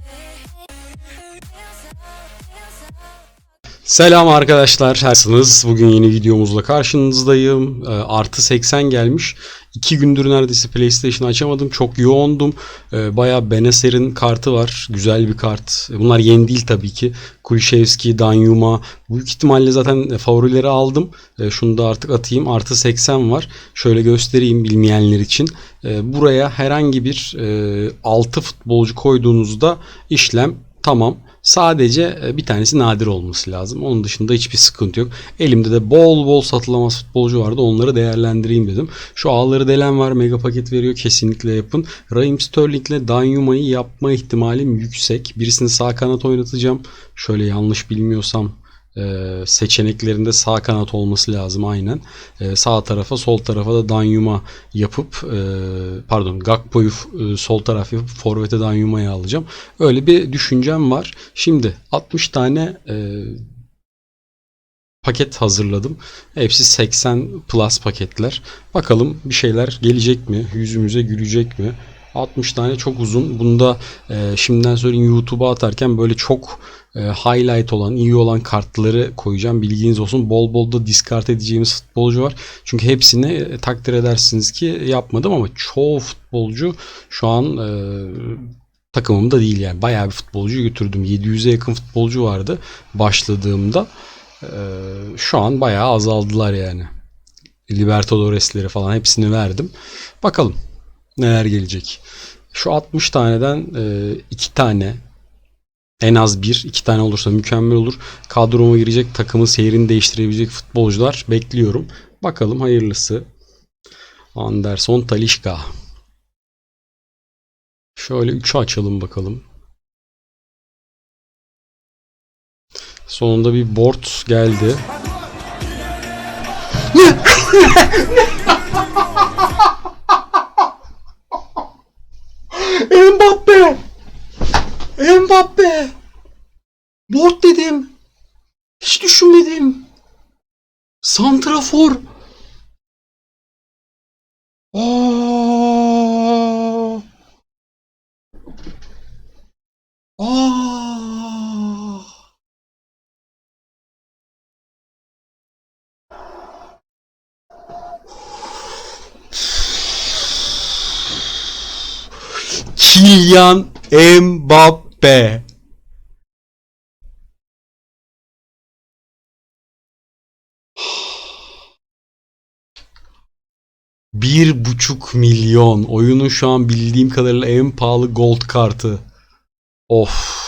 feels so, feels so Selam arkadaşlar, nasılsınız? Bugün yeni videomuzla karşınızdayım. Ee, artı 80 gelmiş. İki gündür neredeyse PlayStation açamadım. Çok yoğundum. Ee, bayağı Beneser'in kartı var. Güzel bir kart. Bunlar yeni değil tabii ki. Kulişevski, Danyuma. Büyük ihtimalle zaten favorileri aldım. Ee, şunu da artık atayım. Artı 80 var. Şöyle göstereyim bilmeyenler için. Ee, buraya herhangi bir e, 6 futbolcu koyduğunuzda işlem tamam. Sadece e, bir tanesi nadir olması lazım. Onun dışında hiçbir sıkıntı yok. Elimde de bol bol satılamaz futbolcu vardı. Onları değerlendireyim dedim. Şu ağları delen var. Mega paket veriyor. Kesinlikle yapın. Raheem Sterling ile Danyuma'yı yapma ihtimalim yüksek. Birisini sağ kanat oynatacağım. Şöyle yanlış bilmiyorsam e, seçeneklerinde sağ kanat olması lazım aynen. E, sağ tarafa sol tarafa da Danyuma yapıp e, pardon Gakpo'yu e, sol taraf yapıp forvete Danyuma'yı alacağım. Öyle bir düşüncem var. Şimdi 60 tane e, paket hazırladım. Hepsi 80 plus paketler. Bakalım bir şeyler gelecek mi? Yüzümüze gülecek mi? 60 tane çok uzun. Bunda e, şimdiden söyleyeyim YouTube'a atarken böyle çok e, highlight olan, iyi olan kartları koyacağım. Bilginiz olsun. Bol bol da discard edeceğimiz futbolcu var. Çünkü hepsini e, takdir edersiniz ki yapmadım ama çoğu futbolcu şu an e, takımımda değil yani. Bayağı bir futbolcu götürdüm. 700'e yakın futbolcu vardı başladığımda. E, şu an bayağı azaldılar yani. Libertadores'leri falan hepsini verdim. Bakalım neler gelecek. Şu 60 taneden 2 tane en az bir, iki tane olursa mükemmel olur. Kadroma girecek, takımın seyrini değiştirebilecek futbolcular bekliyorum. Bakalım hayırlısı. Anderson Talişka. Şöyle 3'ü açalım bakalım. Sonunda bir board geldi. Mbappe! Mbappe! Board dedim. Hiç düşünmedim. Santrafor. Kylian Mbappe. Bir buçuk milyon. Oyunun şu an bildiğim kadarıyla en pahalı gold kartı. Of.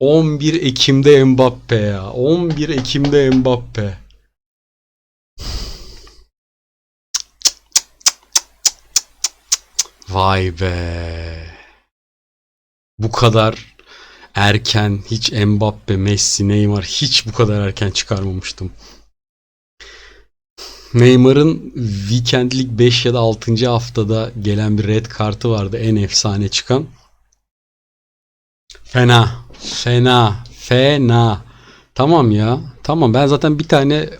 11 Ekim'de Mbappe ya. 11 Ekim'de Mbappe. Vay be. Bu kadar erken hiç Mbappe, Messi, Neymar hiç bu kadar erken çıkarmamıştım. Neymar'ın Weekend League 5 ya da 6. haftada gelen bir red kartı vardı en efsane çıkan. Fena. Fena. Fena. Tamam ya. Tamam ben zaten bir tane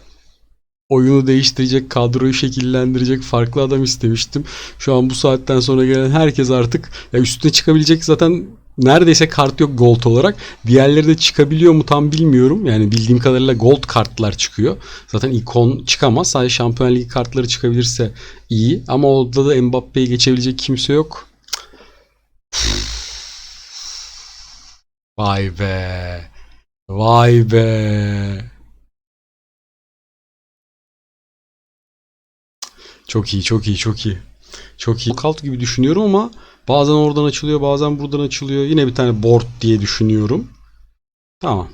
oyunu değiştirecek, kadroyu şekillendirecek farklı adam istemiştim. Şu an bu saatten sonra gelen herkes artık ya üstüne çıkabilecek zaten neredeyse kart yok gold olarak. Diğerleri de çıkabiliyor mu tam bilmiyorum. Yani bildiğim kadarıyla gold kartlar çıkıyor. Zaten ikon çıkamaz. Sadece Şampiyon Ligi kartları çıkabilirse iyi. Ama orada da Mbappe'yi geçebilecek kimse yok. Vay be. Vay be. Çok iyi, çok iyi, çok iyi. Çok iyi. Kalt gibi düşünüyorum ama bazen oradan açılıyor, bazen buradan açılıyor. Yine bir tane board diye düşünüyorum. Tamam.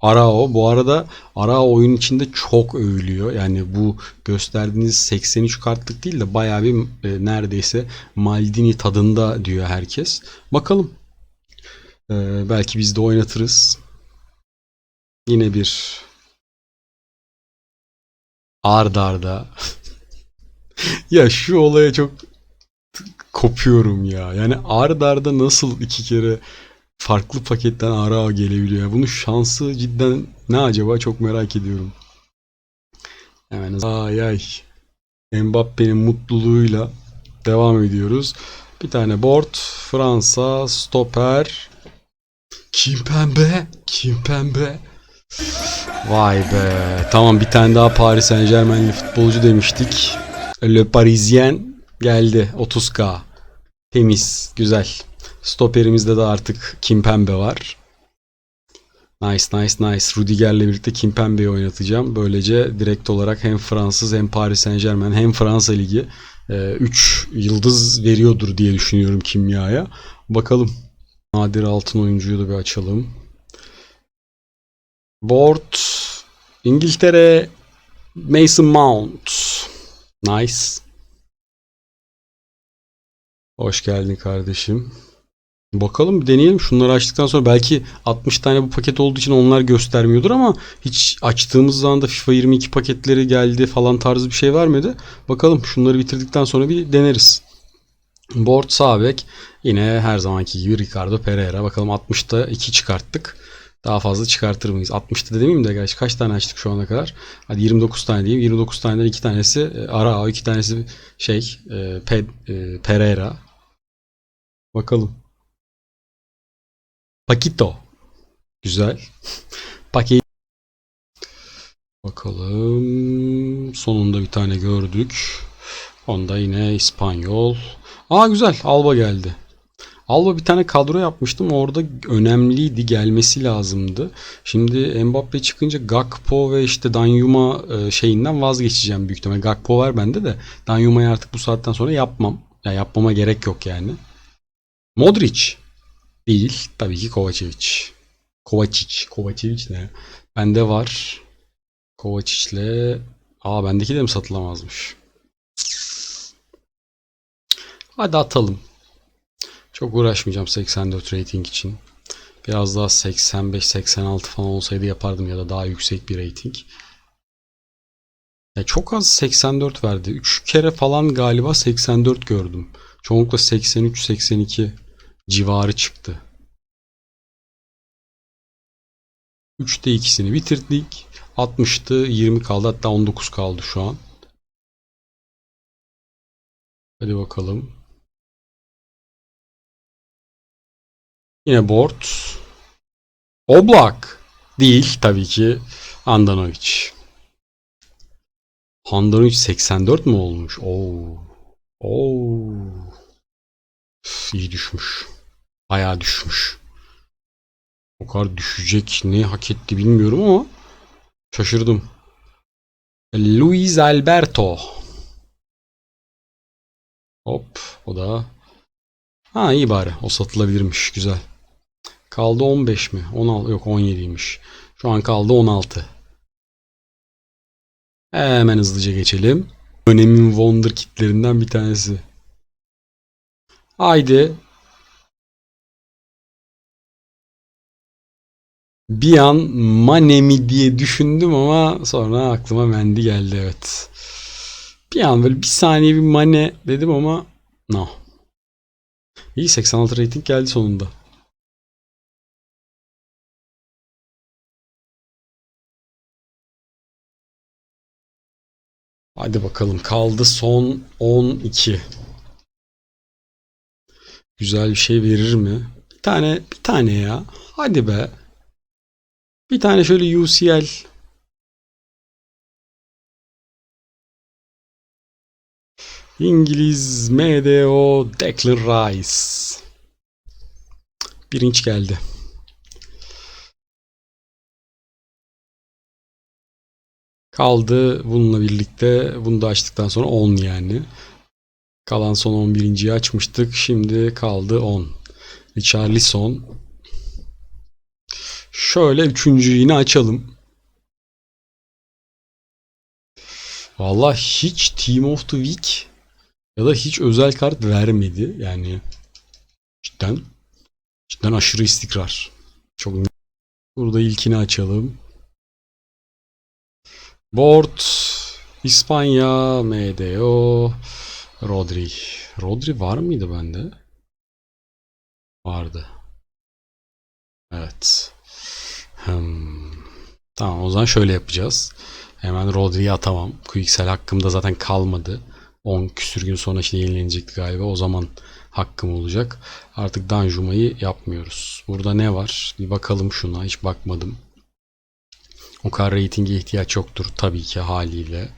Arao. Bu arada Arao oyun içinde çok övülüyor. Yani bu gösterdiğiniz 83 kartlık değil de bayağı bir e, neredeyse Maldini tadında diyor herkes. Bakalım. Ee, belki biz de oynatırız. Yine bir ard arda. ya şu olaya çok kopuyorum ya. Yani ard arda nasıl iki kere farklı paketten ara gelebiliyor? Bunun şansı cidden ne acaba çok merak ediyorum. Hemen ay ay. Mbappe'nin mutluluğuyla devam ediyoruz. Bir tane board. Fransa. Stoper. Kimpembe. Kimpembe. Vay be. Tamam bir tane daha Paris Saint Germain'li futbolcu demiştik. Le Parisien geldi. 30k. Temiz. Güzel. Stoperimizde de artık Kimpembe var. Nice nice nice. Rudiger'le birlikte Kimpembe'yi oynatacağım. Böylece direkt olarak hem Fransız hem Paris Saint Germain hem Fransa Ligi 3 yıldız veriyordur diye düşünüyorum kimyaya. Bakalım. Nadir altın oyuncuyu da bir açalım. Board İngiltere Mason Mount. Nice. Hoş geldin kardeşim. Bakalım deneyelim. Şunları açtıktan sonra belki 60 tane bu paket olduğu için onlar göstermiyordur ama hiç açtığımız zaman da FIFA 22 paketleri geldi falan tarzı bir şey vermedi. Bakalım şunları bitirdikten sonra bir deneriz. Board sağ bek yine her zamanki gibi Ricardo Pereira. Bakalım 60'ta 2 çıkarttık. Daha fazla çıkartır mıyız? 60'ta da demeyeyim de gerçi kaç tane açtık şu ana kadar? Hadi 29 tane diyeyim. 29 taneden 2 tanesi e, Arao, 2 tanesi şey e, Pe, e, Pereira. Bakalım. Paquito. Güzel. Paket. Bakalım. Sonunda bir tane gördük. Onda yine İspanyol. Aa güzel. Alba geldi. Alba bir tane kadro yapmıştım. Orada önemliydi. Gelmesi lazımdı. Şimdi Mbappe çıkınca Gakpo ve işte Danyuma e, şeyinden vazgeçeceğim büyük ihtimalle. Gakpo var bende de. Danyuma'yı artık bu saatten sonra yapmam. Ya yapmama gerek yok yani. Modric. Değil. Tabii ki Kovacevic. Kovacic. Kovacevic ne? Bende var. Kovacic'le Aa bendeki de mi satılamazmış? Hadi atalım. Çok uğraşmayacağım 84 rating için. Biraz daha 85-86 falan olsaydı yapardım ya da daha yüksek bir rating. Ya çok az 84 verdi. 3 kere falan galiba 84 gördüm. Çoğunlukla 83-82 civarı çıktı. 3'te ikisini bitirdik. 60'tı 20 kaldı hatta 19 kaldı şu an. Hadi bakalım. Yine board. Oblak. Değil tabii ki. Andanovic. Handanovic 84 mi olmuş? Oo. Oo. Üf, iyi düşmüş. Bayağı düşmüş. O kadar düşecek ne hak etti bilmiyorum ama şaşırdım. Luis Alberto. Hop o da. Ha iyi bari o satılabilirmiş güzel. Kaldı 15 mi? 16 yok 17'ymiş. Şu an kaldı 16. Hemen hızlıca geçelim. Önemin Wonder kitlerinden bir tanesi. Haydi. Bir an Mane mi diye düşündüm ama sonra aklıma Mendy geldi evet. Bir an böyle bir saniye bir Mane dedim ama no. İyi 86 rating geldi sonunda. Hadi bakalım kaldı son 12. Güzel bir şey verir mi? Bir tane bir tane ya. Hadi be. Bir tane şöyle UCL. İngiliz MDO Declan Rice. Birinci geldi. Kaldı bununla birlikte bunu da açtıktan sonra 10 yani. Kalan son 11.yi açmıştık. Şimdi kaldı 10. Richarlison. Şöyle üçüncüyü yine açalım. Vallahi hiç Team of the Week ya da hiç özel kart vermedi. Yani cidden cidden aşırı istikrar. Çok Burada ilkini açalım. Board İspanya MDO Rodri. Rodri var mıydı bende? Vardı. Evet. Hmm. Tamam o zaman şöyle yapacağız. Hemen Rodri'yi atamam. Quicksell hakkımda zaten kalmadı. 10 küsür gün sonra işte yenilenecekti galiba. O zaman hakkım olacak. Artık Danjuma'yı yapmıyoruz. Burada ne var? Bir bakalım şuna. Hiç bakmadım. O kadar reytinge ihtiyaç yoktur tabii ki haliyle.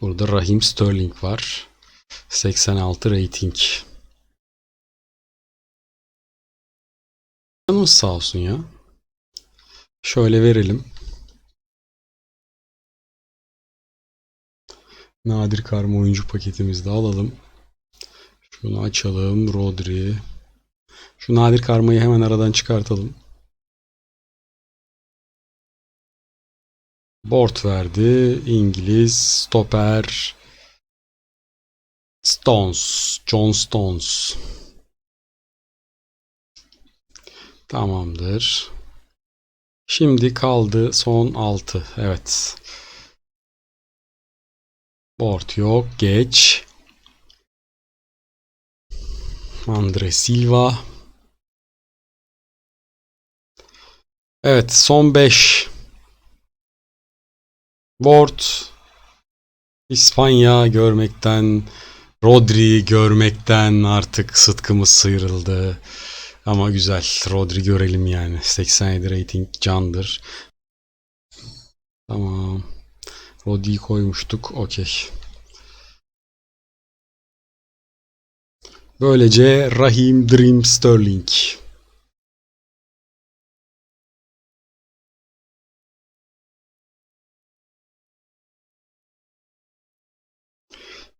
Burada Rahim Sterling var. 86 rating. Canımız sağ olsun ya. Şöyle verelim. Nadir karma oyuncu paketimizi de alalım. Şunu açalım. Rodri. Şu nadir karmayı hemen aradan çıkartalım. Bort verdi. İngiliz. Stoper. Stones. John Stones. Tamamdır. Şimdi kaldı son 6. Evet. Bort yok. Geç. Andre Silva. Evet son 5. Ward İspanya görmekten Rodri görmekten artık sıtkımız sıyrıldı. Ama güzel. Rodri görelim yani. 87 rating candır. Tamam. Rodri'yi koymuştuk. Okey. Böylece Rahim Dream Sterling.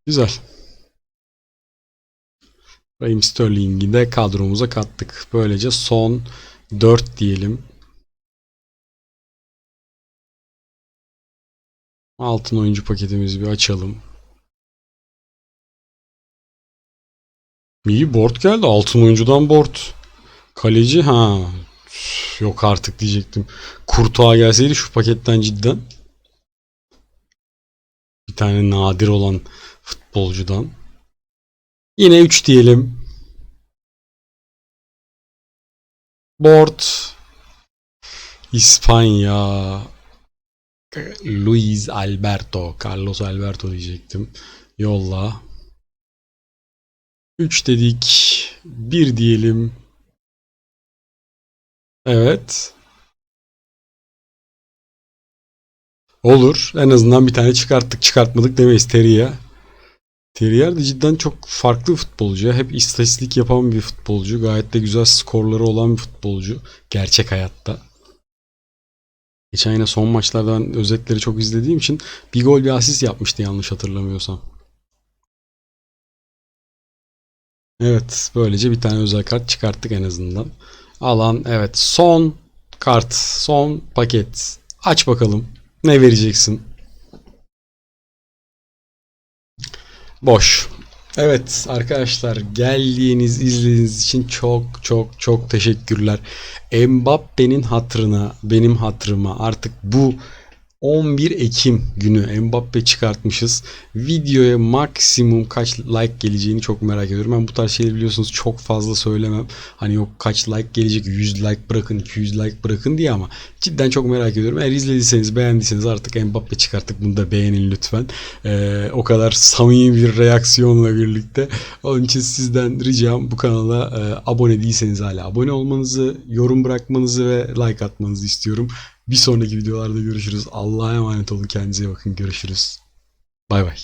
Güzel. Raheem Sterling'i de kadromuza kattık. Böylece son 4 diyelim. Altın oyuncu paketimizi bir açalım. İyi board geldi. Altın oyuncudan board. Kaleci ha. Yok artık diyecektim. Kurtuğa gelseydi şu paketten cidden. Bir tane nadir olan futbolcudan. Yine 3 diyelim. Board. İspanya. Luis Alberto. Carlos Alberto diyecektim. Yolla. 3 dedik. 1 diyelim. Evet. Olur. En azından bir tane çıkarttık çıkartmadık demeyiz Terrier. Terrier de cidden çok farklı futbolcu. Hep istatistik yapan bir futbolcu. Gayet de güzel skorları olan bir futbolcu. Gerçek hayatta. Geçen yine son maçlardan özetleri çok izlediğim için bir gol bir asist yapmıştı yanlış hatırlamıyorsam. Evet, böylece bir tane özel kart çıkarttık en azından. Alan, evet, son kart, son paket. Aç bakalım. Ne vereceksin? Boş. Evet arkadaşlar geldiğiniz izlediğiniz için çok çok çok teşekkürler. Mbappe'nin hatırına benim hatırıma artık bu 11 Ekim günü Mbappe çıkartmışız. Videoya maksimum kaç like geleceğini çok merak ediyorum. Ben bu tarz şeyleri biliyorsunuz çok fazla söylemem. Hani yok kaç like gelecek 100 like bırakın 200 like bırakın diye ama cidden çok merak ediyorum. Eğer izlediyseniz beğendiyseniz artık Mbappe çıkarttık bunu da beğenin lütfen. Ee, o kadar samimi bir reaksiyonla birlikte. Onun için sizden ricam bu kanala e, abone değilseniz hala abone olmanızı, yorum bırakmanızı ve like atmanızı istiyorum. Bir sonraki videolarda görüşürüz. Allah'a emanet olun. Kendinize bakın. Görüşürüz. Bay bay.